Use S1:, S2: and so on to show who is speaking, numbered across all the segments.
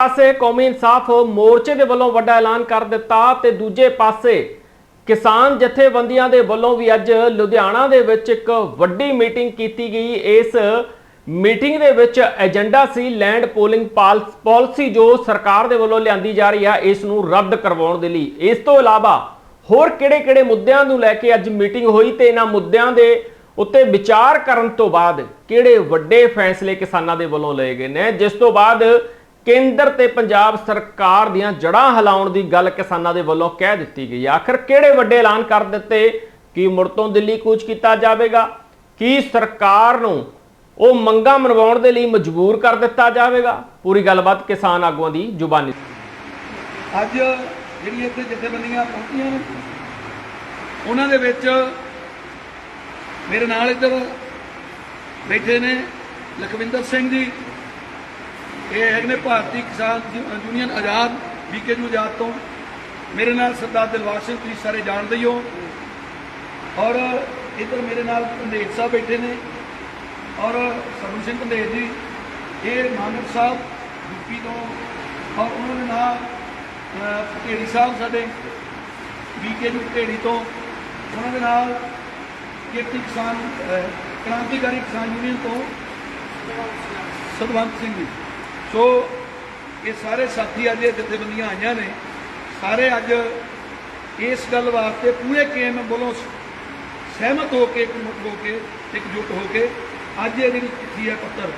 S1: ਪਾਸੇ ਕੌਮੀ ਇਨਸਾਫ ਮੋਰਚੇ ਦੇ ਵੱਲੋਂ ਵੱਡਾ ਐਲਾਨ ਕਰ ਦਿੱਤਾ ਤੇ ਦੂਜੇ ਪਾਸੇ ਕਿਸਾਨ ਜਥੇਬੰਦੀਆਂ ਦੇ ਵੱਲੋਂ ਵੀ ਅੱਜ ਲੁਧਿਆਣਾ ਦੇ ਵਿੱਚ ਇੱਕ ਵੱਡੀ ਮੀਟਿੰਗ ਕੀਤੀ ਗਈ। ਇਸ ਮੀਟਿੰਗ ਦੇ ਵਿੱਚ ਏਜੰਡਾ ਸੀ, ਲੈਂਡ ਪੋਲਿੰਗ ਪਾਲਿਸੀ ਜੋ ਸਰਕਾਰ ਦੇ ਵੱਲੋਂ ਲਿਆਂਦੀ ਜਾ ਰਹੀ ਹੈ ਇਸ ਨੂੰ ਰੱਦ ਕਰਵਾਉਣ ਦੇ ਲਈ। ਇਸ ਤੋਂ ਇਲਾਵਾ ਹੋਰ ਕਿਹੜੇ-ਕਿਹੜੇ ਮੁੱਦਿਆਂ ਨੂੰ ਲੈ ਕੇ ਅੱਜ ਮੀਟਿੰਗ ਹੋਈ ਤੇ ਇਹਨਾਂ ਮੁੱਦਿਆਂ ਦੇ ਉੱਤੇ ਵਿਚਾਰ ਕਰਨ ਤੋਂ ਬਾਅਦ ਕਿਹੜੇ ਵੱਡੇ ਫੈਸਲੇ ਕਿਸਾਨਾਂ ਦੇ ਵੱਲੋਂ ਲਏ ਗਏ ਨੇ? ਜਿਸ ਤੋਂ ਬਾਅਦ ਕੇਂਦਰ ਤੇ ਪੰਜਾਬ ਸਰਕਾਰ ਦੀਆਂ ਜੜਾਂ ਹਿਲਾਉਣ ਦੀ ਗੱਲ ਕਿਸਾਨਾਂ ਦੇ ਵੱਲੋਂ ਕਹਿ ਦਿੱਤੀ ਗਈ। ਹੈ। ਆਖਰ ਕਿਹੜੇ ਵੱਡੇ ਐਲਾਨ ਕਰ ਦਿੱਤੇ? ਕਿ ਮੁੜ ਤੋਂ ਦਿੱਲੀ ਕੂਚ ਕੀਤਾ ਜਾਵੇਗਾ? ਕੀ ਸਰਕਾਰ ਨੂੰ ਉਹ ਮੰਗਾਂ ਮਨਵਾਉਣ ਦੇ ਲਈ ਮਜਬੂਰ ਕਰ ਦਿੱਤਾ ਜਾਵੇਗਾ? ਪੂਰੀ ਗੱਲਬਾਤ ਕਿਸਾਨ ਆਗੂਆਂ ਦੀ ਜ਼ੁਬਾਨੀ
S2: ਅੱਜ ਜਿਹੜੀਆਂ ਇੱਥੇ ਜਥੇਬੰਦੀਆਂ ਪਹੁੰਚੀਆਂ ਨੇ, ਉਹਨਾਂ ਦੇ ਵਿੱਚ ਮੇਰੇ ਨਾਲ ਇੱਧਰ ਬੈਠੇ ਨੇ ਲਖਵਿੰਦਰ ਸਿੰਘ ਜੀ। ਇਹ ਹੈਗੇ ਨੇ ਭਾਰਤੀ ਕਿਸਾਨ ਯੂ- ਯੂਨੀਅਨ ਆਜ਼ਾਦ ਬੀਕੇ ਨੂੰ ਆਜ਼ਾਦ ਤੋਂ। ਮੇਰੇ ਨਾਲ ਸਰਦਾਰ ਦਿਲਵਾਰ ਸਿੰਘ ਤੁਸੀਂ ਸਾਰੇ ਜਾਣਦੇ ਹੀ ਹੋ। ਔਰ ਇੱਧਰ ਮੇਰੇ ਨਾਲ ਪੰਡੇਤ ਸਾਹਿਬ ਬੈਠੇ ਨੇ। ਔਰ ਸਰਵਨ ਸਿੰਘ ਪੰਡੇਤ ਜੀ ਇਹ ਮਾਨਕ ਸਾਹਿਬ ਯੂਪੀ ਤੋਂ। ਔਰ ਉਹਨਾਂ ਦੇ ਨਾਲ ਅਹ, ਸਾਹਿਬ ਸਾਡੇ ਬੀਕੇ ਨੂੰ ਪਟੇੜੀ ਤੋਂ। ਉਹਨਾਂ ਦੇ ਨਾਲ ਕਿਰਤੀ ਕਿਸਾਨ ਕ੍ਰਾਂਤੀਕਾਰੀ ਕਿਸਾਨ ਯੂਨੀਅਨ ਤੋਂ। ਸਤਵੰਤ ਸਿੰਘ ਜੀ। ਸੋ ਇਹ ਸਾਰੇ ਸਾਥੀ ਅੱਜ ਇਹ ਜਥੇਬੰਦੀਆਂ ਆਈਆਂ ਨੇ। ਸਾਰੇ ਅੱਜ ਇਸ ਗੱਲ ਵਾਸਤੇ ਪੂਰੇ ਕੇਮ ਵੱਲੋਂ ਸਹਿਮਤ ਹੋ ਕੇ ਇਕਮੁੱਠ ਹੋ ਕੇ, ਇਕਜੁੱਟ ਹੋ ਕੇ ਅੱਜ ਇਹ ਜਿਹੜੀ ਚਿੱਠੀ ਹੈ ਪੱਤਰ,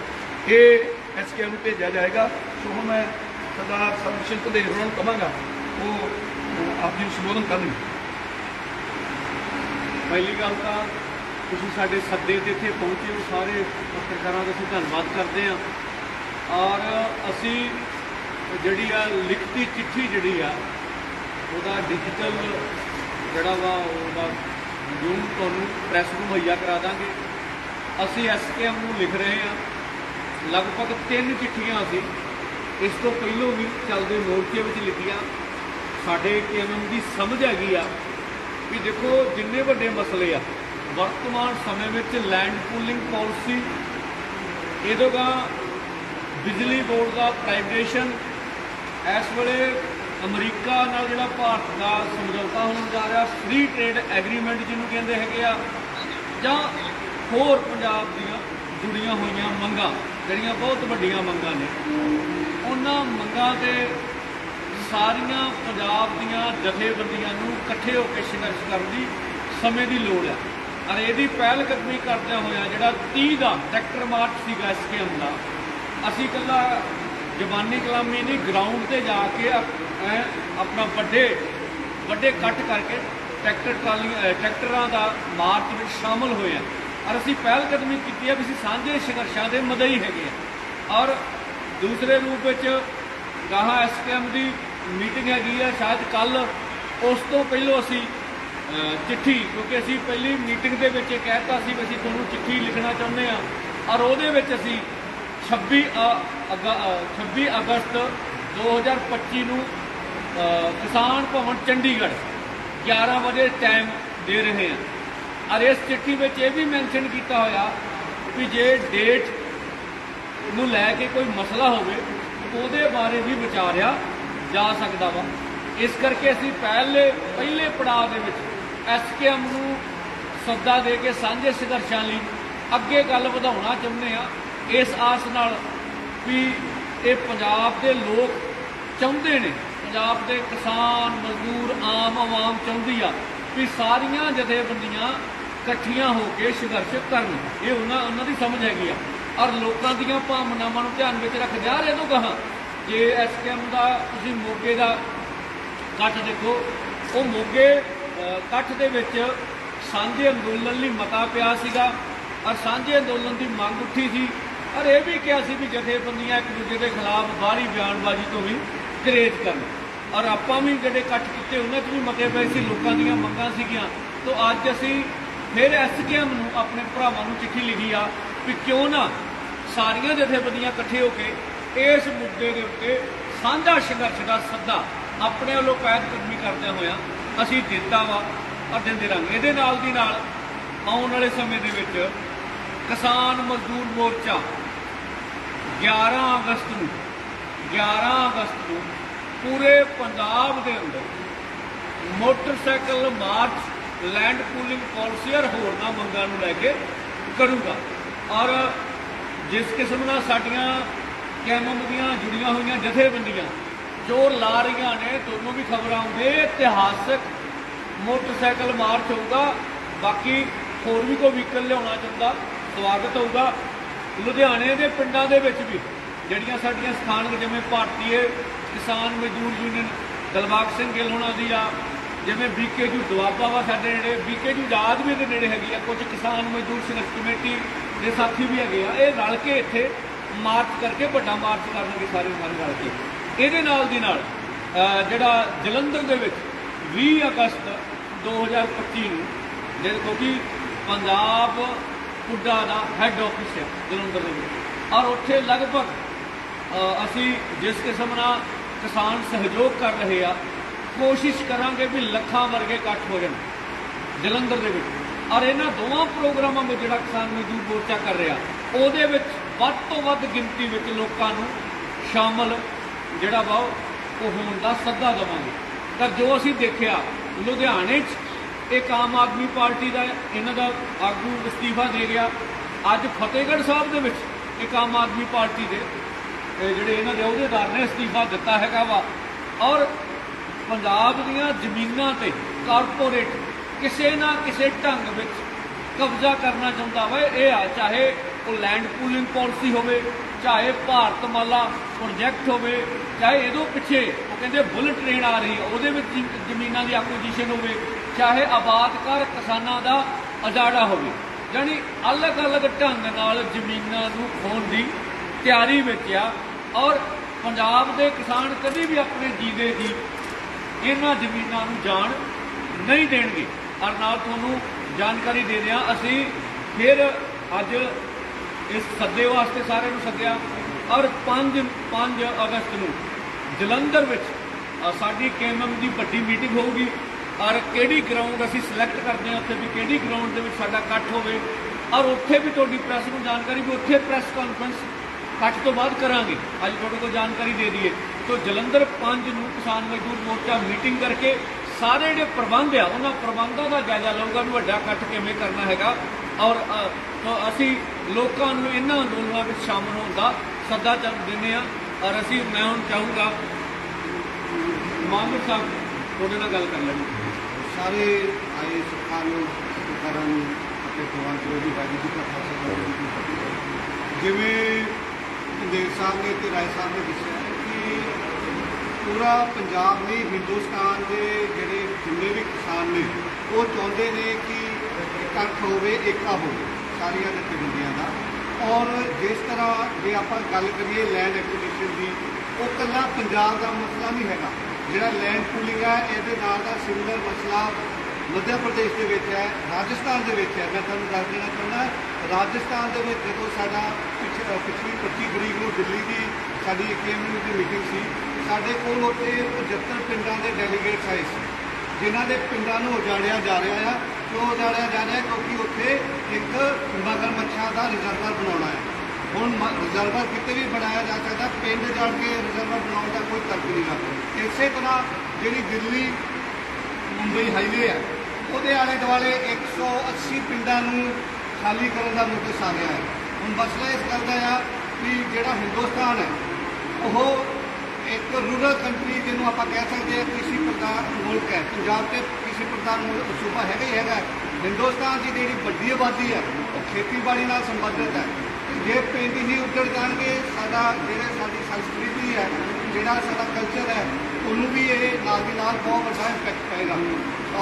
S2: ਇਹ ਐਸਕੇ ਨੂੰ ਭੇਜਿਆ ਜਾਏਗਾ। ਸੋ ਹੁਣ ਮੈਂ ਸਰਦਾਰ ਸਰਵਨ ਸਿੰਘ ਦੇ ਹੋਰਾਂ ਨੂੰ ਕਹਾਂਗਾ, ਉਹ ਆਪ ਜੀ ਨੂੰ ਸੰਬੋਧਨ ਕਰਨਗੇ।
S3: ਪਹਿਲੀ ਗੱਲ ਤਾਂ ਤੁਸੀਂ ਸਾਡੇ ਸੱਦੇ ਤੇ ਇੱਥੇ ਪਹੁੰਚੇ ਹੋ, ਸਾਰੇ ਪੱਤਰਕਾਰਾਂ ਦਾ ਅਸੀਂ ਧੰਨਵਾਦ ਕਰਦੇ ਹਾਂ। ਔਰ ਅਸੀਂ ਜਿਹੜੀ ਆ ਲਿਖਤੀ ਚਿੱਠੀ ਜਿਹੜੀ ਆ, ਉਹਦਾ ਡਿਜੀਟਲ ਜਿਹੜਾ ਵਾ, ਉਹਦਾ ਜੂਮ ਤੁਹਾਨੂੰ ਪ੍ਰੈਸ ਨੂੰ ਮੁਹੱਈਆ ਕਰਾ ਦਾਂਗੇ। ਅਸੀਂ ਐਸਕੇਐਮ ਨੂੰ ਲਿਖ ਰਹੇ ਹਾਂ ਲਗਭਗ ਤਿੰਨ ਚਿੱਠੀਆਂ ਅਸੀਂ ਇਸ ਤੋਂ ਪਹਿਲਾਂ ਵੀ ਚੱਲਦੇ ਮੋਰਚੇ ਵਿੱਚ ਲਿਖੀਆਂ। ਸਾਡੇ ਕੇਐਮਐਮ ਦੀ ਸਮਝ ਹੈਗੀ ਆ ਵੀ ਦੇਖੋ, ਜਿੰਨੇ ਵੱਡੇ ਮਸਲੇ ਆ, ਵਰਤਮਾਨ ਸਮੇਂ ਵਿੱਚ ਲੈਂਡ ਪੂਲਿੰਗ ਪਾਲਿਸੀ ਇਹਦੋਗਾ ਬਿਜਲੀ ਬੋਰਡ ਦਾ ਪ੍ਰਾਈਵੇਟੇਸ਼ਨ ਇਸ ਵੇਲੇ ਅਮਰੀਕਾ ਨਾਲ ਜਿਹੜਾ ਭਾਰਤ ਦਾ ਸਮਝੌਤਾ ਹੋਣ ਜਾ ਰਿਹਾ ਫ੍ਰੀ ਟ੍ਰੇਡ ਐਗਰੀਮੈਂਟ ਜਿਹਨੂੰ ਕਹਿੰਦੇ ਹੈਗੇ ਆ, ਜਾਂ ਹੋਰ ਪੰਜਾਬ ਦੀਆਂ ਜੁੜੀਆਂ ਹੋਈਆਂ ਮੰਗਾਂ, ਜਿਹੜੀਆਂ ਬਹੁਤ ਵੱਡੀਆਂ ਮੰਗਾਂ ਨੇ, ਉਹਨਾਂ ਮੰਗਾਂ ਤੇ ਸਾਰੀਆਂ ਪੰਜਾਬ ਦੀਆਂ ਜਥੇਬੰਦੀਆਂ ਨੂੰ ਇਕੱਠੇ ਹੋ ਕੇ ਸੰਘਰਸ਼ ਕਰਨ ਦੀ ਸਮੇਂ ਦੀ ਲੋੜ ਹੈ ਔਰ ਇਹਦੀ ਪਹਿਲ ਕਦਮੀ ਕਰਦਿਆਂ ਹੋਇਆ ਜਿਹੜਾ 30 ਦਾ ਟਰੈਕਟਰ ਮਾਰਚ ਸੀਗਾ ਐਸਕੇਐਮ ਦਾ ਅਸੀਂ ਇਕੱਲਾ ਜ਼ਬਾਨੀ ਕਲਾਮੀ ਨਹੀਂ ਗਰਾਊਂਡ ਤੇ ਜਾ ਕੇ ਆਪਣਾ ਵੱਡੇ ਵੱਡੇ ਇਕੱਠ ਕਰਕੇ ਟਰੈਕਟਰ ਟਰਾਲੀਆਂ ਟਰੈਕਟਰਾਂ ਦਾ ਮਾਰਚ ਵਿੱਚ ਸ਼ਾਮਲ ਹੋਏ ਆ ਔਰ ਅਸੀਂ ਪਹਿਲ ਕਦਮੀ ਕੀਤੀ ਹੈ ਵੀ ਅਸੀਂ ਸਾਂਝੇ ਸੰਘਰਸ਼ਾਂ ਦੇ ਮਦਈ ਹੈਗੇ ਆ ਔਰ ਦੂਸਰੇ ਰੂਪ ਵਿੱਚ ਗਾਹਾਂ ਐਸਕੇਐਮ ਦੀ ਮੀਟਿੰਗ ਹੈਗੀ ਆ ਸ਼ਾਇਦ ਕੱਲ ਉਸ ਤੋਂ ਪਹਿਲਾਂ ਅਸੀਂ ਚਿੱਠੀ, ਕਿਉਂਕਿ ਅਸੀਂ ਪਹਿਲੀ ਮੀਟਿੰਗ ਦੇ ਵਿੱਚ ਇਹ ਕਹਿਤਾ ਸੀ ਵੀ ਅਸੀਂ ਤੁਹਾਨੂੰ ਚਿੱਠੀ ਲਿਖਣਾ ਚਾਹੁੰਦੇ ਆ ਔਰ ਉਹਦੇ ਵਿੱਚ ਅਸੀਂ 26 ਅ- ਅਗ- ਅ, 26 ਅਗਸਤ 2025 ਨੂੰ ਕਿਸਾਨ ਭਵਨ ਚੰਡੀਗੜ੍ਹ 11 ਵਜੇ ਟਾਈਮ ਦੇ ਰਹੇ ਹਾਂ ਔਰ ਇਸ ਚਿੱਠੀ ਵਿੱਚ ਇਹ ਵੀ ਮੈਂਸ਼ਨ ਕੀਤਾ ਹੋਇਆ ਵੀ ਜੇ ਡੇਟ ਨੂੰ ਲੈ ਕੇ ਕੋਈ ਮਸਲਾ ਹੋਵੇ ਉਹਦੇ ਬਾਰੇ ਵੀ ਵਿਚਾਰਿਆ ਜਾ ਸਕਦਾ ਵਾ। ਇਸ ਕਰਕੇ ਅਸੀਂ ਪਹਿਲੇ ਪਹਿਲੇ ਪੜਾਅ ਦੇ ਵਿੱਚ ਐਸਕੇਐਮ ਨੂੰ ਸੱਦਾ ਦੇ ਕੇ ਸਾਂਝੇ ਸੰਘਰਸ਼ਾਂ ਲਈ ਅੱਗੇ ਗੱਲ ਵਧਾਉਣਾ ਚਾਹੁੰਦੇ ਆ ਇਸ ਆਸ ਨਾਲ ਵੀ ਇਹ ਪੰਜਾਬ ਦੇ ਲੋਕ ਚਾਹੁੰਦੇ ਨੇ ਪੰਜਾਬ ਦੇ ਕਿਸਾਨ ਮਜ਼ਦੂਰ ਆਮ ਆਵਾਮ ਚਾਹੁੰਦੀ ਆ ਵੀ ਸਾਰੀਆਂ ਜਥੇਬੰਦੀਆਂ ਇਕੱਠੀਆਂ ਹੋ ਕੇ ਸੰਘਰਸ਼ ਕਰਨ। ਇਹ ਉਹਨਾਂ ਉਹਨਾਂ ਦੀ ਸਮਝ ਹੈਗੀ ਆ। ਔਰ ਲੋਕਾਂ ਦੀਆਂ ਭਾਵਨਾਵਾਂ ਨੂੰ ਧਿਆਨ ਵਿੱਚ ਰੱਖਦਿਆਂ ਹਰ ਇਹਨੂੰ ਕਹਾ ਜੇ ਐਸਕੇਐਮ ਦਾ ਤੁਸੀਂ ਮੋਗੇ ਦਾ ਇਕੱਠ ਦੇਖੋ ਉਹ ਮੋਗੇ ਅ, ਇਕੱਠ ਦੇ ਵਿੱਚ ਸਾਂਝੇ ਅੰਦੋਲਨ ਲਈ ਮਤਾ ਪਿਆ ਸੀਗਾ। ਔਰ ਸਾਂਝੇ ਅੰਦੋਲਨ ਦੀ ਮੰਗ ਉੱਠੀ ਸੀ ਔਰ ਇਹ ਵੀ ਕਿਹਾ ਸੀ ਵੀ ਜਥੇਬੰਦੀਆਂ ਇੱਕ ਦੂਜੇ ਦੇ ਖਿਲਾਫ ਬਾਹਰੀ ਬਿਆਨਬਾਜ਼ੀ ਤੋਂ ਵੀ ਗਰੇਜ ਕਰਨ। ਔਰ ਆਪਾਂ ਵੀ ਜਿਹੜੇ ਇਕੱਠ ਕੀਤੇ, ਉਹਨਾਂ 'ਚ ਵੀ ਮਤੇ ਪਏ ਸੀ, ਲੋਕਾਂ ਦੀਆਂ ਮੰਗਾਂ ਸੀਗੀਆਂ। ਤੋਂ ਅੱਜ ਅਸੀਂ ਫਿਰ ਐਸਕੇਐਮ ਨੂੰ ਆਪਣੇ ਭਰਾਵਾਂ ਨੂੰ ਚਿੱਠੀ ਲਿਖੀ ਆ ਵੀ ਕਿਉਂ ਨਾ ਸਾਰੀਆਂ ਜਥੇਬੰਦੀਆਂ ਇਕੱਠੇ ਹੋ ਕੇ ਇਸ ਮੁੱਦੇ ਦੇ ਉੱਤੇ ਸਾਂਝਾ ਸੰਘਰਸ਼ ਦਾ ਸੱਦਾ ਆਪਣੇ ਵੱਲੋਂ ਪੈਦ ਕਦਮੀ ਕਰਦਿਆਂ ਹੋਇਆਂ ਅਸੀਂ ਦਿੱਤਾ ਵਾ, ਔਰ ਦਿੰਦੇ ਰਹਾਂਗੇ। ਇਹਦੇ ਨਾਲ ਦੀ ਨਾਲ ਆਉਣ ਵਾਲੇ ਸਮੇਂ ਦੇ ਵਿੱਚ ਕਿਸਾਨ ਮਜ਼ਦੂਰ ਮੋਰਚਾ 11 ਅਗਸਤ ਨੂੰ 11 ਅਗਸਤ ਨੂੰ ਪੂਰੇ ਪੰਜਾਬ ਦੇ ਅੰਦਰ motorcycle march land pooling policy ਔਰ ਹੋਰਨਾਂ ਮੰਗਾਂ ਨੂੰ ਲੈ ਕੇ ਕਰੂਗਾ। ਔਰ ਜਿਸ ਕਿਸਮ ਨਾਲ ਸਾਡੀਆਂ ਕੈਮਮ ਦੀਆਂ ਜੁੜੀਆਂ ਹੋਈਆਂ ਜਥੇਬੰਦੀਆਂ ਜੋਰ ਲਾ ਰਹੀਆਂ ਨੇ, ਤੁਹਾਨੂੰ ਵੀ ਖਬਰ ਆਉਂਦੇ, ਇਤਿਹਾਸਕ ਮੋਟਰਸਾਈਕਲ ਮਾਰਚ ਹੋਊਗਾ, ਬਾਕੀ ਹੋਰ ਵੀ ਕੋਈ ਵਹੀਕਲ ਲਿਆਉਣਾ ਚਾਹੁੰਦਾ, ਸਵਾਗਤ ਹੋਊਗਾ। ਲੁਧਿਆਣੇ ਦੇ ਪਿੰਡਾਂ ਦੇ ਵਿੱਚ ਵੀ ਜਿਹੜੀਆਂ ਸਾਡੀਆਂ ਸਥਾਨਕ ਜਿਵੇਂ ਭਾਰਤੀ ਕਿਸਾਨ ਮਜ਼ਦੂਰ ਯੂਨੀਅਨ, ਦਲਬਾਗ ਸਿੰਘ ਗਿੱਲ ਹੋਣਾ ਦੀ ਆ, ਜਿਵੇਂ ਬੀਕੇਯੂ ਦੁਆਬਾ ਵਾ ਸਾਡੇ ਨੇੜੇ ਬੀਕੇਯੂ ਆਜ਼ਾਦ ਵੀ ਦੇ ਨੇੜੇ ਹੈਗੀ ਆ, ਕੁਝ ਕਿਸਾਨ ਮਜ਼ਦੂਰ ਸੰਘਰਸ਼ ਕਮੇਟੀ ਦੇ ਸਾਥੀ ਵੀ ਹੈਗੇ ਆ, ਇਹ ਰਲ ਕੇ ਇੱਥੇ ਮਾਰਚ ਕਰਕੇ ਵੱਡਾ ਮਾਰਚ ਕਰਨਗੇ ਸਾਰੇ ਸਾਰੇ ਰਲ ਕੇ। ਇਹਦੇ ਨਾਲ ਦੀ ਨਾਲ ਜਿਹੜਾ ਜਲੰਧਰ ਦੇ ਵਿੱਚ 20 ਅਗਸਤ 2025 ਨੂੰ, ਜਿਹੜੇ ਕਿਉਂਕਿ ਪੰਜਾਬ ਪੁੱਡਾ ਦਾ ਹੈੱਡ ਆਫਿਸ ਹੈ ਜਲੰਧਰ ਦੇ ਵਿੱਚ। ਔਰ ਉੱਥੇ ਲਗਭਗ ਅਸੀਂ ਜਿਸ ਕਿਸਮ ਨਾਲ ਕਿਸਾਨ ਸਹਿਯੋਗ ਕਰ ਰਹੇ ਆ, ਕੋਸ਼ਿਸ਼ ਕਰਾਂਗੇ ਵੀ ਲੱਖਾਂ ਵਰਗੇ ਇਕੱਠ ਹੋ ਜਾਣ ਜਲੰਧਰ ਦੇ ਵਿੱਚ। ਔਰ ਇਹਨਾਂ ਦੋਵਾਂ ਪ੍ਰੋਗਰਾਮਾਂ ਵਿੱਚ ਜਿਹੜਾ ਕਿਸਾਨ ਮਜ਼ਦੂਰ ਮੋਰਚਾ ਕਰ ਰਿਹਾ, ਉਹਦੇ ਵਿੱਚ ਵੱਧ ਤੋਂ ਵੱਧ ਗਿਣਤੀ ਵਿੱਚ ਲੋਕਾਂ ਨੂੰ ਸ਼ਾਮਲ ਜਿਹੜਾ ਵਾ ਉਹ ਹੋਣ ਦਾ ਸੱਦਾ ਦੇਵਾਂਗੇ। ਤਾਂ ਜੋ ਅਸੀਂ ਦੇਖਿਆ, ਲੁਧਿਆਣੇ 'ਚ ਇੱਕ ਆਮ ਆਦਮੀ ਪਾਰਟੀ ਦਾ ਇਹਨਾਂ ਦਾ ਆਗੂ ਅਸਤੀਫਾ ਦੇ ਗਿਆ। ਅੱਜ ਫਤਿਹਗੜ੍ਹ ਸਾਹਿਬ ਦੇ ਵਿੱਚ ਇੱਕ ਆਮ ਆਦਮੀ ਪਾਰਟੀ ਦੇ ਜਿਹੜੇ ਇਹਨਾਂ ਦੇ ਅਹੁਦੇਦਾਰ ਨੇ ਅਸਤੀਫਾ ਦਿੱਤਾ ਹੈਗਾ ਵਾ। ਔਰ ਪੰਜਾਬ ਦੀਆਂ ਜ਼ਮੀਨਾਂ ਤੇ ਕਾਰਪੋਰੇਟ ਕਿਸੇ ਨਾ ਕਿਸੇ ਢੰਗ ਵਿੱਚ ਕਬਜ਼ਾ ਕਰਨਾ ਚਾਹੁੰਦਾ ਵਾ, ਇਹ ਆ, ਚਾਹੇ ਉਹ ਲੈਂਡ ਪੂਲਿੰਗ ਪਾਲਿਸੀ ਹੋਵੇ, ਚਾਹੇ ਭਾਰਤਮਾਲਾ ਪ੍ਰੋਜੈਕਟ ਹੋਵੇ, ਚਾਹੇ ਇਹਦੋਂ ਪਿੱਛੇ ਉਹ ਕਹਿੰਦੇ ਬੁਲਟ ਟ੍ਰੇਨ ਆ ਰਹੀ ਹੈ ਉਹਦੇ ਵਿੱਚ ਜ਼ਮੀਨਾਂ ਦੀ ਐਕੁਜੀਸ਼ਨ ਹੋਵੇ ਚਾਹੇ ਆਬਾਦ ਕਰ ਕਿਸਾਨਾਂ ਦਾ ਅਜਾੜਾ ਹੋਵੇ। ਯਾਨੀ ਅਲੱਗ-ਅਲੱਗ ਢੰਗ ਨਾਲ ਜ਼ਮੀਨਾਂ ਨੂੰ ਖੋਣ ਦੀ ਤਿਆਰੀ ਵਿੱਚ ਆ ਔਰ ਪੰਜਾਬ ਦੇ ਕਿਸਾਨ ਕਦੀ ਵੀ ਆਪਣੇ ਜੀਦੇ ਦੀ ਇਹਨਾਂ ਜ਼ਮੀਨਾਂ ਨੂੰ ਜਾਣ ਨਹੀਂ ਦੇਣਗੇ। ਔਰ ਨਾਲ ਤੁਹਾਨੂੰ ਜਾਣਕਾਰੀ ਦੇ ਦਿਆਂ ਅਸੀਂ ਫਿਰ ਅੱਜ ਇਸ ਸੱਦੇ ਵਾਸਤੇ ਸਾਰਿਆਂ ਨੂੰ ਸੱਦਿਆ ਔਰ 5 5 ਅਗਸਤ ਨੂੰ ਜਲੰਧਰ ਵਿੱਚ ਅ, ਸਾਡੀ ਕੇਐਮਐਮ ਦੀ ਵੱਡੀ ਮੀਟਿੰਗ ਹੋਊਗੀ। ਔਰ ਕਿਹੜੀ ਗਰਾਊਂਡ ਅਸੀਂ ਸਿਲੈਕਟ ਕਰਦੇ ਹਾਂ ਉੱਥੇ ਵੀ ਕਿਹੜੀ ਗਰਾਊਂਡ ਦੇ ਵਿੱਚ ਸਾਡਾ ਇਕੱਠ ਹੋਵੇ ਔਰ ਉੱਥੇ ਵੀ ਤੁਹਾਡੀ ਪ੍ਰੈਸ ਨੂੰ ਜਾਣਕਾਰੀ ਵੀ ਉੱਥੇ ਪ੍ਰੈਸ ਕਾਨਫਰੰਸ ਇਕੱਠ ਤੋਂ ਬਾਅਦ ਕਰਾਂਗੇ। ਅੱਜ ਤੁਹਾਡੇ ਕੋਲ ਜਾਣਕਾਰੀ ਦੇ ਦਈਏ। ਤੋਂ ਜਲੰਧਰ 5 ਨੂੰ ਕਿਸਾਨ ਮਜ਼ਦੂਰ ਮੋਰਚਾ ਮੀਟਿੰਗ ਕਰਕੇ ਸਾਰੇ ਜਿਹੜੇ ਪ੍ਰਬੰਧ ਆ, ਉਹਨਾਂ ਪ੍ਰਬੰਧਾਂ ਦਾ ਜਾਇਜ਼ਾ ਲਊਗਾ ਵੀ ਵੱਡਾ ਇਕੱਠ ਕਿਵੇਂ ਕਰਨਾ ਹੈਗਾ। ਔਰ ਅਸੀਂ ਲੋਕਾਂ ਨੂੰ ਇਹਨਾਂ ਅੰਦੋਲਨਾਂ ਵਿੱਚ ਸ਼ਾਮਲ ਹੋਣ ਦਾ ਸੱਦਾ ਚੱਲ ਦਿੰਦੇ ਆ ਔਰ ਅਸੀਂ, ਮੈਂ ਹੁਣ ਚਾਹੂੰਗਾ ਮਾਨਵ ਸਾਹਿਬ, ਤੁਹਾਡੇ ਨਾਲ ਗੱਲ ਕਰ ਲੈਣੀ।
S4: ਸਾਰੇ ਆਏ ਸਰਕਾਰ ਨੂੰ ਕਰਨ ਅਤੇ ਭਗਵਾਨ ਜੀ ਦੀ ਬਾਜੀ ਦੀ ਕਥਾ ਸੁਣਾਉਣ ਜਿਵੇਂ ਦੇਵ ਸਾਹਿਬ ਨੇ ਤੇ ਰਾਏ ਸਾਹਿਬ ਨੇ ਦੱਸਿਆ ਕਿ ਪੂਰਾ ਪੰਜਾਬ ਨਹੀਂ, ਹਿੰਦੁਸਤਾਨ ਦੇ ਜਿਹੜੇ ਜਿੰਨੇ ਵੀ ਕਿਸਾਨ ਨੇ, ਉਹ ਚਾਹੁੰਦੇ ਨੇ ਕਿ ਇਕੱਠ ਹੋਵੇ ਏਕਾ ਹੋਵੇ, ਸਾਰੀਆਂ ਜਥੇਬੰਦੀਆਂ ਦਾ। ਔਰ ਜਿਸ ਤਰ੍ਹਾਂ ਜੇ ਆਪਾਂ ਗੱਲ ਕਰੀਏ ਲੈਂਡ ਐਕੁਜੀਸ਼ਨ ਦੀ, ਉਹ ਕੱਲਾ ਪੰਜਾਬ ਦਾ ਮਸਲਾ ਨਹੀਂ ਹੈਗਾ। ਜਿਹੜਾ ਲੈਂਡ ਪੂਲਿੰਗ ਹੈ, ਇਹਦੇ ਨਾਲ ਦਾ ਸਿਮਿਲਰ ਮਸਲਾ ਮੱਧ ਪ੍ਰਦੇਸ਼ ਦੇ ਵਿੱਚ ਹੈ, ਰਾਜਸਥਾਨ ਦੇ ਵਿੱਚ ਹੈ। ਮੈਂ ਤੁਹਾਨੂੰ ਦੱਸ ਦੇਣਾ ਚਾਹੁੰਦਾ, ਰਾਜਸਥਾਨ ਦੇ ਵਿੱਚ ਜਦੋਂ ਸਾਡਾ ਪਿਛ- ਪਿਛਲੀ 25 ਤਰੀਕ ਨੂੰ ਦਿੱਲੀ ਦੀ ਸਾਡੀ ਕੇਐਮਯੂ ਦੀ ਮੀਟਿੰਗ ਸੀ, ਸਾਡੇ ਕੋਲ ਉੱਥੇ 75 ਪਿੰਡਾਂ ਦੇ ਡੈਲੀਗੇਟਸ ਆਏ ਸੀ, ਜਿਨ੍ਹਾਂ ਦੇ ਪਿੰਡਾਂ ਨੂੰ ਉਜਾੜਿਆ ਜਾ ਰਿਹਾ ਆ। ਕਿਉਂ ਉਜਾੜਿਆ ਜਾ ਰਿਹਾ? ਕਿਉਂਕਿ ਉੱਥੇ ਇੱਕ ਮਗਰਮੱਛਾਂ ਦਾ ਰਿਜ਼ਰਵਰ ਬਣਾਉਣਾ ਹੈ। ਹੁਣ ਰਿਜ਼ਰਵਰ ਕਿਤੇ ਵੀ ਬਣਾਇਆ ਜਾ ਸਕਦਾ, ਪਿੰਡ ਜੜ ਕੇ ਰਿਜ਼ਰਵਰ ਬਣਾਉਣ ਦਾ ਕੋਈ ਤਰਕ ਨਹੀਂ ਗਾ। ਇਸੇ ਤਰ੍ਹਾਂ ਜਿਹੜੀ ਦਿੱਲੀ, ਮੁੰਬਈ ਹਾਈਵੇ ਹੈ ਉਹਦੇ ਆਲੇ ਦੁਆਲੇ 180 ਪਿੰਡਾਂ ਨੂੰ ਖਾਲੀ ਕਰਨ ਦਾ ਨੋਟਿਸ ਆ ਗਿਆ ਹੈ। ਹੁਣ ਮਸਲਾ ਇਸ ਗੱਲ ਦਾ ਆ ਕਿ ਜਿਹੜਾ ਹਿੰਦੁਸਤਾਨ ਹੈ, ਉਹ ਇੱਕ ਰੂਰਲ ਕੰਟਰੀ ਜਿਹਨੂੰ ਆਪਾਂ ਕਹਿ ਸਕਦੇ ਹਾਂ ਕ੍ਰਿਸ਼ੀ ਪ੍ਰਧਾਨ ਮੁਲਕ ਹੈ। ਪੰਜਾਬ ਤੇ ਕ੍ਰਿਸ਼ੀ ਪ੍ਰਧਾਨ ਮੁਲਕ ਸੂਬਾ ਹੈਗਾ ਹੀ ਹੈਗਾ ਹਿੰਦੁਸਤਾਨ ਦੀ ਜਿਹੜੀ ਵੱਡੀ ਆਬਾਦੀ ਹੈ, ਉਹ ਖੇਤੀਬਾੜੀ ਨਾਲ ਸੰਬੰਧਿਤ ਹੈ। ਜੇ ਪਿੰਡ ਹੀ ਨਹੀਂ ਉੱਜੜ ਜਾਣਗੇ, ਸਾਡਾ ਜਿਹੜੇ ਸਾਡੀ ਸੰਸਕ੍ਰਿਤੀ ਹੈ, ਜਿਹੜਾ ਸਾਡਾ ਕਲਚਰ ਹੈ, ਉਹਨੂੰ ਵੀ ਇਹ ਨਾਲ ਦੀ ਨਾਲ ਬਹੁਤ ਵੱਡਾ ਇੰਪੈਕਟ ਪਏਗਾ।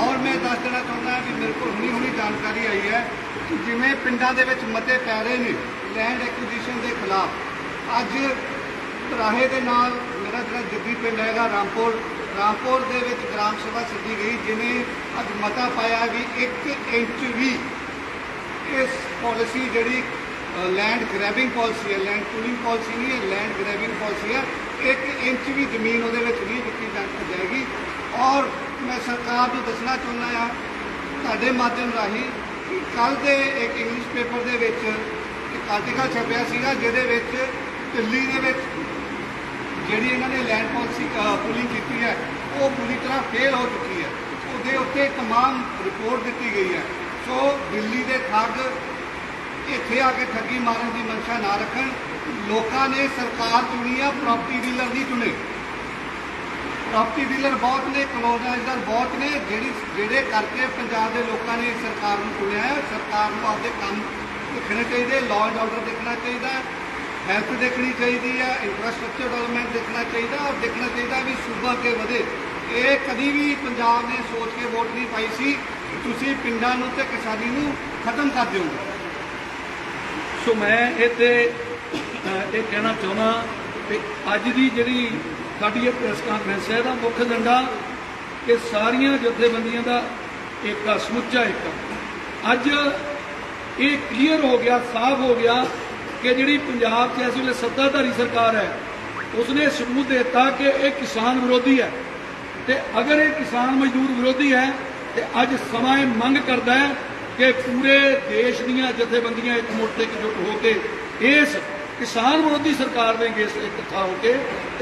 S4: ਔਰ ਮੈਂ ਦੱਸ ਦੇਣਾ ਚਾਹੁੰਦਾ ਕਿ ਮੇਰੇ ਕੋਲ ਹੁਣੀ ਹੁਣੀ ਜਾਣਕਾਰੀ ਆਈ ਹੈ ਕਿ ਜਿਵੇਂ ਪਿੰਡਾਂ ਦੇ ਵਿੱਚ ਮਤੇ ਪੈ ਰਹੇ ਨੇ ਲੈਂਡ ਐਕੁਜੀਸ਼ਨ ਦੇ ਖਿਲਾਫ, ਅੱਜ ਤਰਾਹੇ ਦੇ ਨਾਲ ਮੇਰਾ ਜਿਹੜਾ ਜੱਦੀ ਪਿੰਡ ਹੈਗਾ ਰਾਮਪੁਰ ਰਾਮਪੁਰ ਦੇ ਵਿੱਚ ਗ੍ਰਾਮ ਸਭਾ ਸੱਦੀ ਗਈ, ਜਿਨੇ ਅੱਜ ਮਤਾ ਪਾਇਆ ਵੀ 1 ਇੰਚ ਵੀ ਇਸ ਪਾਲਿਸੀ ਜਿਹੜੀ ਲੈਂਡ ਗ੍ਰੈਬਿੰਗ ਪਾਲਿਸੀ ਹੈ ਲੈਂਡ ਪੂਲਿੰਗ ਪਾਲਿਸੀ ਨਹੀਂ ਹੈ ਲੈਂਡ ਗ੍ਰੈਬਿੰਗ ਪਾਲਿਸੀ ਹੈ। 1 ਇੰਚ ਵੀ ਜ਼ਮੀਨ ਉਹਦੇ ਵਿੱਚ ਨਹੀਂ ਦਿੱਤੀ ਜਾਏਗੀ। ਔਰ ਮੈਂ ਸਰਕਾਰ ਨੂੰ ਦੱਸਣਾ ਚਾਹੁੰਦਾ ਹਾਂ, ਤੁਹਾਡੇ ਮਾਧਿਅਮ ਰਾਹੀਂ ਕਿ ਕੱਲ ਦੇ ਇੱਕ ਇੰਗਲਿਸ਼ ਪੇਪਰ ਦੇ ਵਿੱਚ ਇੱਕ ਆਰਟੀਕਲ ਛਪਿਆ ਸੀਗਾ, ਜਿਹਦੇ ਵਿੱਚ ਦਿੱਲੀ ਦੇ ਵਿੱਚ ਜਿਹੜੀ ਇਹਨਾਂ ਨੇ ਲੈਂਡ ਪਾਲਿਸੀ ਪੂਲਿੰਗ ਕੀਤੀ ਹੈ, ਉਹ ਪੂਰੀ ਤਰ੍ਹਾਂ ਫੇਲ ਹੋ ਚੁੱਕੀ ਹੈ। ਉਹਦੇ ਉੱਤੇ ਤਮਾਮ ਰਿਪੋਰਟ ਦਿੱਤੀ ਗਈ ਹੈ। ਸੋ ਦਿੱਲੀ ਦੇ ਠੱਗ ਇੱਥੇ ਆ ਕੇ ਠੱਗੀ ਮਾਰਨ ਦੀ ਮਨਸ਼ਾ ਨਾ ਰੱਖਣ। ਲੋਕਾਂ ਨੇ ਸਰਕਾਰ ਚੁਣੀ ਆ ਪ੍ਰਾਪਰਟੀ ਡੀਲਰ ਨਹੀਂ ਚੁਣੇ। ਪ੍ਰਾਪਰਟੀ ਡੀਲਰ ਬਹੁਤ ਨੇ ਕਲੋਨਾਈਜ਼ਰ ਬਹੁਤ ਨੇ, ਜਿਹੜੀ ਜਿਹੜੇ ਕਰਕੇ ਪੰਜਾਬ ਦੇ ਲੋਕਾਂ ਨੇ ਸਰਕਾਰ ਨੂੰ ਚੁਣਿਆ ਹੈ। ਸਰਕਾਰ ਨੂੰ ਆਪਦੇ ਕੰਮ ਦੇਖਣੇ ਚਾਹੀਦੇ ਲਾਅ ਐਂਡ ਆਰਡਰ ਦੇਖਣਾ ਚਾਹੀਦਾ ਹੈਲਥ ਦੇਖਣੀ ਚਾਹੀਦੀ ਹੈ ਇਨਫਰਾਸਟ੍ਰਕਚਰ ਡਿਵੈਲਪਮੈਂਟ ਦੇਖਣਾ ਚਾਹੀਦਾ, ਔਰ ਦੇਖਣਾ ਚਾਹੀਦਾ ਵੀ ਸੂਬਾ ਕੇ ਵਧੇ। ਇਹ ਕਦੀ ਵੀ ਪੰਜਾਬ ਨੇ ਸੋਚ ਕੇ ਵੋਟ ਨਹੀਂ ਪਾਈ ਸੀ। ਤੁਸੀਂ ਪਿੰਡਾਂ ਨੂੰ ਤੇ ਕਿਸਾਨੀ ਨੂੰ ਖਤਮ ਕਰ ਦਿਓਗੇ।
S2: ਸੋ ਮੈਂ ਇੱਥੇ ਅਹ, ਇਹ ਕਹਿਣਾ ਚਾਹੁੰਦਾ ਕਿ ਅੱਜ ਦੀ ਜਿਹੜੀ ਸਾਡੀ ਇਹ ਪ੍ਰੈਸ ਕਾਨਫਰੰਸ ਹੈ ਇਹਦਾ ਮੁੱਖ ਏਜੰਡਾ ਕਿ ਸਾਰੀਆਂ ਜਥੇਬੰਦੀਆਂ ਦਾ ਇੱਕ ਸਮੁੱਚਾ ਇੱਕ ਅੱਜ ਇਹ ਕਲੀਅਰ ਹੋ ਗਿਆ ਸਾਫ਼ ਹੋ ਗਿਆ ਕਿ ਜਿਹੜੀ ਪੰਜਾਬ 'ਚ ਇਸ ਵੇਲੇ ਸੱਤਾਧਾਰੀ ਸਰਕਾਰ ਹੈ ਉਸਨੇ ਸਬੂਤ ਦੇ ਦਿੱਤਾ ਕਿ ਇਹ ਕਿਸਾਨ ਵਿਰੋਧੀ ਹੈ। ਤੇ ਅਗਰ ਇਹ ਕਿਸਾਨ ਮਜ਼ਦੂਰ ਵਿਰੋਧੀ ਹੈ ਤੇ ਅੱਜ ਸਮਾਂ ਇਹ ਮੰਗ ਕਰਦਾ ਹੈ ਕਿ ਪੂਰੇ ਦੇਸ਼ ਦੀਆਂ ਜਥੇਬੰਦੀਆਂ ਇੱਕ ਮੁੱਠ ਤੇ ਇਕਜੁੱਟ ਹੋ ਕੇ, ਇਸ ਕਿਸਾਨ ਵਿਰੋਧੀ ਸਰਕਾਰ ਦੇ ਅਗੇਂਸਟ ਇਕੱਠਾ ਹੋ ਕੇ,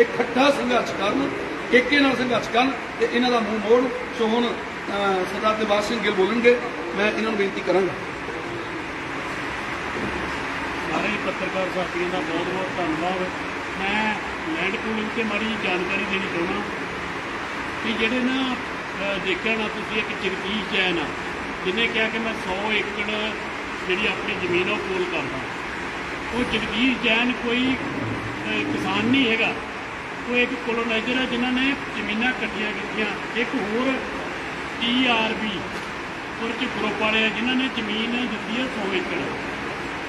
S2: ਇਕੱਠਾ ਸੰਘਰਸ਼ ਕਰਨ ਏਕੇ ਨਾਲ ਸੰਘਰਸ਼ ਕਰਨ ਤੇ ਇਹਨਾਂ ਦਾ ਮੂੰਹ ਮੋੜ, ਸੋ ਹੁਣ ਸਰਦਾਰ ਦਿਲਬਾਗ ਸਿੰਘ ਗਿੱਲ ਬੋਲਣਗੇ, ਮੈਂ ਇਹਨਾਂ ਨੂੰ ਬੇਨਤੀ ਕਰਾਂਗਾ।
S5: ਸਾਰੇ ਪੱਤਰਕਾਰ ਸਾਥੀਆਂ ਦਾ ਬਹੁਤ ਬਹੁਤ ਧੰਨਵਾਦ। ਮੈਂ ਲੈਂਡ ਪੂਲਿੰਗ ਤੇ ਮਾੜੀ ਜਾਣਕਾਰੀ ਦੇਣੀ ਚਾਹੁੰਦਾ ਕਿ ਜਿਹੜੇ ਨਾ ਦੇਖਿਆ ਨਾ ਤੁਸੀਂ ਇੱਕ ਜਗਦੀਸ਼ ਚੈਨ ਆ ਜਿਹਨੇ ਕਿਹਾ ਕਿ ਮੈਂ 100 ਏਕੜ ਜਿਹੜੀ ਆਪਣੀ ਜ਼ਮੀਨ ਆ ਉਹ ਪੂਲ ਕਰਦਾ। ਉਹ ਜਗਦੀਸ਼ ਜੈਨ ਕੋਈ ਕਿਸਾਨ ਨਹੀਂ ਹੈਗਾ। ਉਹ ਇੱਕ ਕੋਲੋਨਾਈਜ਼ਰ ਹੈ ਜਿਨ੍ਹਾਂ ਨੇ ਜ਼ਮੀਨਾਂ ਇਕੱਠੀਆਂ ਕੀਤੀਆਂ। ਇੱਕ ਹੋਰ ਟੀਆਰਬੀ ਕੁਰਚ ਗਰੁੱਪ ਵਾਲੇ ਆ, ਜਿਨ੍ਹਾਂ ਨੇ ਜ਼ਮੀਨ ਦਿੱਤੀ ਹੈ 100 ਏਕੜ।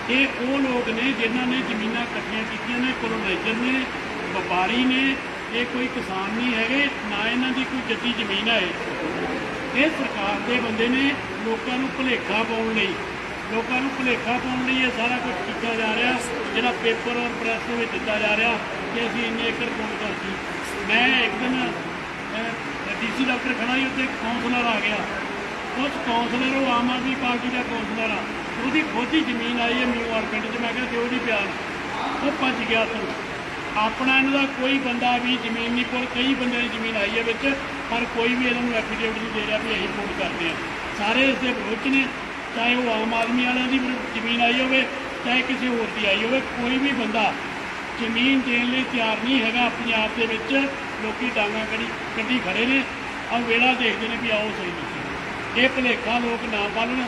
S5: ਇਹ ਉਹ ਲੋਕ ਨੇ ਜਿਨ੍ਹਾਂ ਨੇ ਜ਼ਮੀਨਾਂ ਇਕੱਠੀਆਂ ਕੀਤੀਆਂ ਨੇ ਕੋਲੋਨਾਈਜ਼ਰ ਨੇ, ਵਪਾਰੀ ਨੇ, ਇਹ ਕੋਈ ਕਿਸਾਨ ਨਹੀਂ ਹੈਗੇ, ਨਾ ਇਹਨਾਂ ਦੀ ਕੋਈ ਜੱਦੀ ਜ਼ਮੀਨ ਹੈ ਇਹ ਸਰਕਾਰ ਦੇ ਬੰਦੇ ਨੇ ਲੋਕਾਂ ਨੂੰ ਭੁਲੇਖਾ ਪਾਉਣ ਲਈ, ਲੋਕਾਂ ਨੂੰ ਭੁਲੇਖਾ ਪਾਉਣ ਲਈ ਇਹ ਸਾਰਾ ਕੁਝ ਕੀਤਾ ਜਾ ਰਿਹਾ, ਜਿਹੜਾ ਪੇਪਰ ਔਰ ਪ੍ਰੈਸ ਦੇ ਵਿੱਚ ਦਿੱਤਾ ਜਾ ਰਿਹਾ ਕਿ ਅਸੀਂ ਇੰਨੇ ਏਕੜ ਕੋਲ ਕਰਤੀ। ਮੈਂ ਇੱਕ ਦਿਨ ਡੀਸੀ ਦਫ਼ਤਰ ਖੜਾ ਹੀ ਉੱਥੇ ਇੱਕ ਕਾਉਂਸਲਰ ਆ ਗਿਆ। ਉਸ ਕਾਉਂਸਲਰ ਉਹ ਆਮ ਆਦਮੀ ਪਾਰਟੀ ਦਾ ਕਾਉਂਸਲਰ ਆ। ਉਹਦੀ ਖੁਦ ਹੀ ਜ਼ਮੀਨ ਆਈ ਹੈ ਮਿਊਵਾਰ ਪਿੰਡ 'ਚ, ਮੈਂ ਕਿਹਾ ਦਿਓ ਜੀ ਬਿਆਨ ਉਹ ਭੱਜ ਗਿਆ ਤੋਂ ਆਪਣਾ ਇਹਨਾਂ ਦਾ ਕੋਈ ਬੰਦਾ ਵੀ ਜ਼ਮੀਨ ਨਹੀਂ ਕੋਲ ਕਈ ਬੰਦਿਆਂ ਦੀ ਜ਼ਮੀਨ ਆਈ ਹੈ ਵਿੱਚ, ਪਰ ਕੋਈ ਵੀ ਇਹਨਾਂ ਨੂੰ ਐਫੀਡੇਵਿਟ ਨਹੀਂ ਦੇ ਰਿਹਾ ਵੀ ਅਸੀਂ ਵੋਟ ਕਰਦੇ ਆ ਸਾਰੇ ਇਸ ਦੇ ਵਿਰੋਧ ਨੇ ਚਾਹੇ ਉਹ ਆਮ ਆਦਮੀ ਵਾਲਿਆਂ ਦੀ ਜ਼ਮੀਨ ਆਈ ਹੋਵੇ ਚਾਹੇ ਕਿਸੇ ਹੋਰ ਦੀ ਆਈ ਹੋਵੇ ਕੋਈ ਵੀ ਬੰਦਾ ਜ਼ਮੀਨ ਦੇਣ ਲਈ ਤਿਆਰ ਨਹੀਂ ਹੈਗਾ ਪੰਜਾਬ ਦੇ ਵਿੱਚ ਲੋਕੀ ਡਾਂਗਾ ਕੱਢੀ ਕੱਢੀ ਖੜੇ ਨੇ। ਆ ਵੇਲਾ ਦੇਖਦੇ ਨੇ ਵੀ ਆਓ ਸਹੀ ਨਹੀਂ ਇਹ ਭੁਲੇਖਾ ਲੋਕ ਨਾ ਪਾਲਣ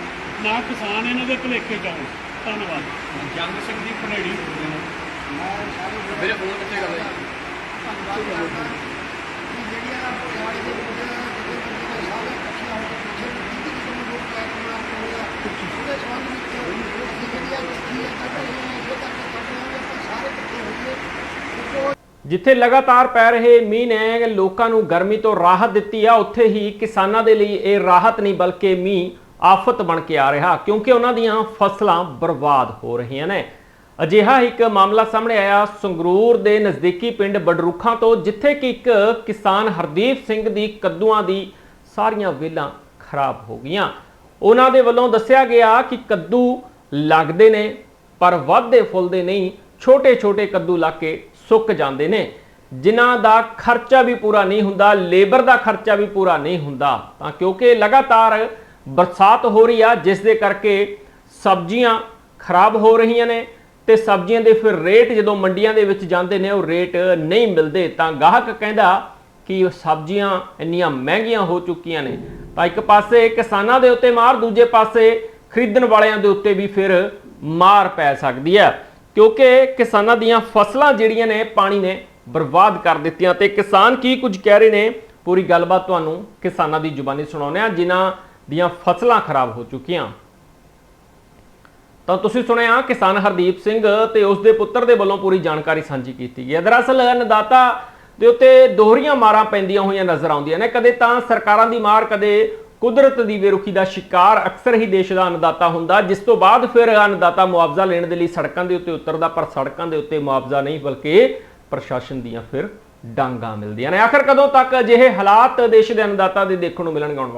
S5: ਨਾ ਕਿਸਾਨ ਇਹਨਾਂ ਦੇ ਭੁਲੇਖੇ ਜਾਣ। ਧੰਨਵਾਦ।
S3: ਜੰਗ ਸਿੰਘ ਦੀ ਪਨੇੜੀ
S4: ਮੇਰੇ ਫੋਨ ਕਿੱਥੇ ਕਰ ਜਿਹੜੀਆਂ ਦਿਵਾਲੀ ਦੇ ਵਿੱਚ ਜਿਹੜੇ ਸਾਰੇ ਇਕੱਠੀਆਂ ਹੋ ਕੇ ਪਿੱਛੇ
S1: ਜਿੱਥੇ ਲਗਾਤਾਰ ਪੈ ਰਹੇ ਮੀਂਹ ਨੇ ਲੋਕਾਂ ਨੂੰ ਗਰਮੀ ਤੋਂ ਰਾਹਤ ਦਿੱਤੀ ਆ, ਉੱਥੇ ਹੀ ਕਿਸਾਨਾਂ ਦੇ ਲਈ ਇਹ ਰਾਹਤ ਨਹੀਂ, ਬਲਕਿ ਮੀਂਹ ਆਫਤ ਬਣ ਕੇ ਆ ਰਿਹਾ, ਕਿਉਂਕਿ ਉਹਨਾਂ ਦੀਆਂ ਫਸਲਾਂ ਬਰਬਾਦ ਹੋ ਰਹੀਆਂ ਨੇ। ਅਜਿਹਾ ਇੱਕ ਮਾਮਲਾ ਸਾਹਮਣੇ ਆਇਆ, ਸੰਗਰੂਰ ਦੇ ਨਜ਼ਦੀਕੀ ਪਿੰਡ ਬਡਰੁੱਖਾਂ ਤੋਂ, ਜਿੱਥੇ ਕਿ ਇੱਕ ਕਿਸਾਨ ਹਰਦੀਪ ਸਿੰਘ ਦੀ ਕੱਦੂਆਂ ਦੀ ਸਾਰੀਆਂ ਵੇਲਾਂ ਖਰਾਬ ਹੋ ਗਈਆਂ। ਉਹਨਾਂ ਦੇ ਵੱਲੋਂ ਦੱਸਿਆ ਗਿਆ ਕਿ ਕੱਦੂ ਲੱਗਦੇ ਨੇ, ਪਰ ਵੱਧਦੇ ਫੁੱਲਦੇ ਨਹੀਂ, ਛੋਟੇ-ਛੋਟੇ ਕੱਦੂ ਲੱਗ ਕੇ ਸੁੱਕ ਜਾਂਦੇ ਨੇ। ਜਿਨ੍ਹਾਂ ਦਾ ਖਰਚਾ ਵੀ ਪੂਰਾ ਨਹੀਂ ਹੁੰਦਾ, ਲੇਬਰ ਦਾ ਖਰਚਾ ਵੀ ਪੂਰਾ ਨਹੀਂ ਹੁੰਦਾ। ਤਾਂ ਕਿਉਂਕਿ ਲਗਾਤਾਰ ਬਰਸਾਤ ਹੋ ਰਹੀ ਆ, ਜਿਸ ਦੇ ਕਰਕੇ ਸਬਜ਼ੀਆਂ ਖਰਾਬ ਹੋ ਰਹੀਆਂ ਨੇ ਤੇ ਸਬਜ਼ੀਆਂ ਦੇ ਫਿਰ ਰੇਟ ਜਦੋਂ ਮੰਡੀਆਂ ਦੇ ਵਿੱਚ ਜਾਂਦੇ ਨੇ, ਉਹ ਰੇਟ ਨਹੀਂ ਮਿਲਦੇ। ਤਾਂ ਗਾਹਕ ਕਹਿੰਦਾ ਕਿ ਉਹ ਸਬਜ਼ੀਆਂ ਇੰਨੀਆਂ ਮਹਿੰਗੀਆਂ ਹੋ ਚੁੱਕੀਆਂ ਨੇ। ਤਾਂ ਇੱਕ ਪਾਸੇ ਕਿਸਾਨਾਂ ਦੇ ਉੱਤੇ ਮਾਰ, ਦੂਜੇ ਪਾਸੇ ਖਰੀਦਣ ਵਾਲਿਆਂ ਦੇ ਉੱਤੇ ਵੀ ਫਿਰ ਮਾਰ ਪੈ ਸਕਦੀ ਹੈ। ਕਿਉਂਕਿ ਕਿਸਾਨਾਂ ਦੀਆਂ ਫਸਲਾਂ ਜਿਹੜੀਆਂ ਨੇ, ਪਾਣੀ ਨੇ ਬਰਬਾਦ ਕਰ ਦਿੱਤੀਆਂ ਤੇ ਕਿਸਾਨ ਕੀ ਕੁਝ ਕਹਿ ਰਹੇ ਨੇ? ਪੂਰੀ ਗੱਲਬਾਤ ਤੁਹਾਨੂੰ ਕਿਸਾਨਾਂ ਦੀ ਜ਼ੁਬਾਨੀ ਸੁਣਾਉਂਦੇ ਆ ਜਿਨ੍ਹਾਂ ਦੀਆਂ ਫਸਲਾਂ ਖਰਾਬ ਹੋ ਚੁੱਕੀਆਂ। ਤਾਂ ਤੁਸੀਂ ਸੁਣਿਆ ਕਿਸਾਨ ਹਰਦੀਪ ਸਿੰਘ ਤੇ ਉਸ ਦੇ ਪੁੱਤਰ ਦੇ ਵੱਲੋਂ ਪੂਰੀ ਜਾਣਕਾਰੀ ਸਾਂਝੀ ਕੀਤੀ ਗਈ ਹੈ। ਦਰਅਸਲ, ਅੰਨਦਾਤਾ ਦੇ ਉੱਤੇ ਦੋਹਰੀਆਂ ਮਾਰਾਂ ਪੈਂਦੀਆਂ ਹੋਈਆਂ ਨਜ਼ਰ ਆਉਂਦੀਆਂ ਨੇ। ਕਦੇ ਤਾਂ ਸਰਕਾਰਾਂ ਦੀ ਮਾਰ, ਕਦੇ ਕੁਦਰਤ ਦੀ ਬੇਰੁਖੀ ਦਾ ਸ਼ਿਕਾਰ ਅਕਸਰ ਹੀ ਦੇਸ਼ ਦਾ ਅੰਨਦਾਤਾ ਹੁੰਦਾ। ਜਿਸ ਤੋਂ ਬਾਅਦ ਫਿਰ ਅੰਨਦਾਤਾ ਮੁਆਵਜ਼ਾ ਲੈਣ ਦੇ ਲਈ ਸੜਕਾਂ ਦੇ ਉੱਤੇ ਉਤਰਦਾ, ਪਰ ਸੜਕਾਂ ਦੇ ਉੱਤੇ ਮੁਆਵਜ਼ਾ ਨਹੀਂ, ਬਲਕਿ ਪ੍ਰਸ਼ਾਸਨ ਦੀਆਂ ਫਿਰ ਡਾਂਗਾ ਮਿਲਦੀਆਂ ਨੇ। ਆਖਰ ਕਦੋਂ ਤੱਕ ਅਜਿਹੇ ਹਾਲਾਤ ਦੇਸ਼ ਦੇ ਅੰਨਦਾਤਾ ਦੇ ਦੇਖਣ ਨੂੰ ਮਿਲਣਗੇ